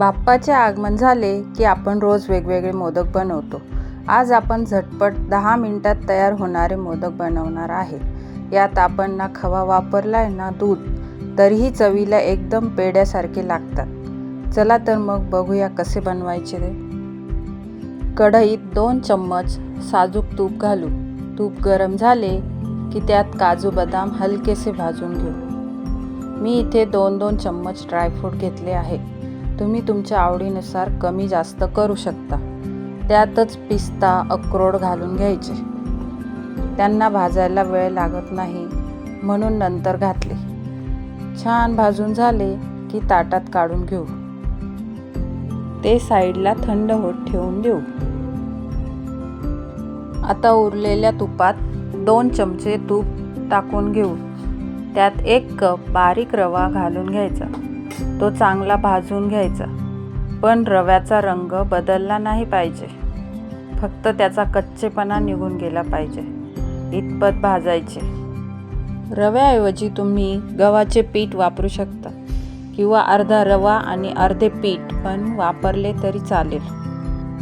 बाप्पाचे आगमन झाले की आपण रोज वेगवेगळे मोदक बनवतो. आज आपण झटपट दहा मिनटात तयार होणारे मोदक बनवणार आहे. यात आपण ना खवा वापरलाय ना दूध तरीही चवीला एकदम पेड्यासारखे लागतात. चला तर मग बघूया कसे बनवायचे ते. कढईत दोन चम्मच साजूक तूप घालू. तूप गरम झाले की त्यात काजू बदाम हलकेसे भाजून घेऊ. मी इथे दोन दोन चम्मच ड्रायफ्रूट घेतले आहे तुम्ही तुमच्या आवडीनुसार कमी जास्त करू शकता. त्यातच पिस्ता अक्रोड घालून घ्यायचे. त्यांना भाजायला वेळ लागत नाही म्हणून नंतर घातले. छान भाजून झाले की ताटात काढून घेऊ. ते साईडला थंड होत ठेवून देऊ. आता उरलेल्या तुपात दोन चमचे तूप टाकून घेऊ. त्यात एक कप बारीक रवा घालून घ्यायचा. तो चांगला भाजून घ्यायचा. पण रव्याचा रंग बदलला नाही पाहिजे. फक्त त्याचा कच्चेपणा निघून गेला पाहिजे. इतपत भाजायचे. रव्याऐवजी तुम्ही गव्हाचे पीठ वापरू शकता. किंवा अर्धा रवा आणि अर्धे पीठ पण वापरले तरी चालेल.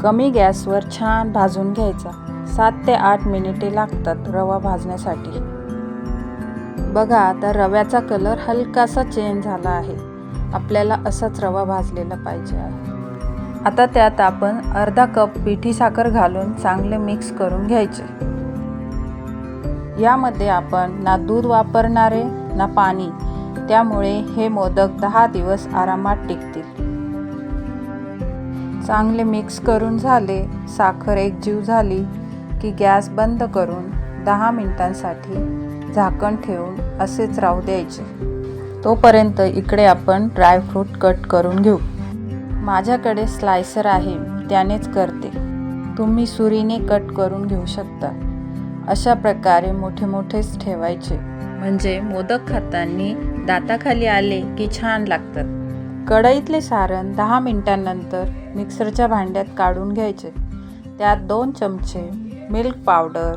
कमी गॅसवर छान भाजून घ्यायचा. सात ते आठ मिनिटे लागतात रवा भाजण्यासाठी. बघा आता रव्याचा कलर हलकासा चेंज झाला आहे. आपल्याला असाच रवा भाजलेला पाहिजे आहे. आता त्यात आपण अर्धा कप पिठी साखर घालून चांगले मिक्स करून घ्यायचे. यामध्ये आपण ना दूध वापरणारे ना पाणी त्यामुळे हे मोदक दहा दिवस आरामात टिकतील. चांगले मिक्स करून झाले साखर एकजीव झाली की गॅस बंद करून दहा मिनिटांसाठी झाकण ठेवून असेच राहू द्यायचे. तोपर्यंत इकडे आपण ड्रायफ्रूट कट करून घेऊ. माझ्याकडे स्लायसर आहे त्यानेच करते. तुम्ही सुरीने कट करून घेऊ शकता. अशा प्रकारे मोठे मोठेच ठेवायचे. म्हणजे मोदक खाताना दाताखाली आले की छान लागतात. कढईतले सारण दहा मिनिटांनंतर मिक्सरच्या भांड्यात काढून घ्यायचे. त्यात दोन चमचे मिल्क पावडर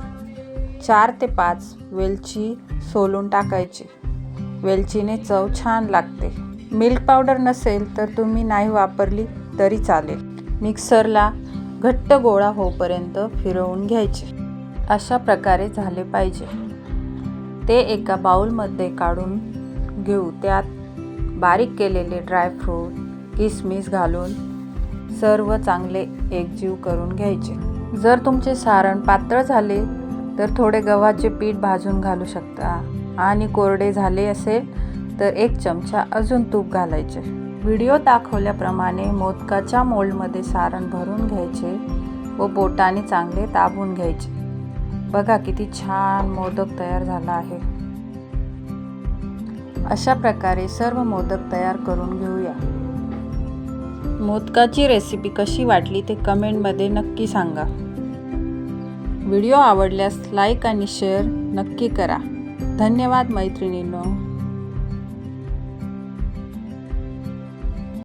चार ते पाच वेलची सोलून टाकायची. वेलचीने चव छान लागते. मिल्क पावडर नसेल तर तुम्ही नाही वापरली तरी चालेल. मिक्सरला घट्ट गोळा होईपर्यंत फिरवून घ्यायचे. अशा प्रकारे झाले पाहिजे. ते एका बाउलमध्ये काढून घेऊ. त्यात बारीक केलेले ड्रायफ्रूट किसमिस घालून सर्व चांगले एकजीव करून घ्यायचे. जर तुमचे सारण पातळ झाले तर थोडे गव्हाचे पीठ भाजून घालू शकता. आणि कोरडे झाले असेल तर एक चमचा अजून तूप घालायचे. व्हिडिओ दाखवल्याप्रमाणे मोदकाच्या मोल्डमध्ये सारण भरून घ्यायचे व बोटाने चांगले दाबून घ्यायचे. बघा किती छान मोदक तयार झाला आहे. अशा प्रकारे सर्व मोदक तयार करून घेऊया. मोदकाची रेसिपी कशी वाटली ते कमेंटमध्ये नक्की सांगा. व्हिडिओ आवडल्यास लाईक आणि शेअर नक्की करा. ધન્યવાદ મૈત્રિણીનો.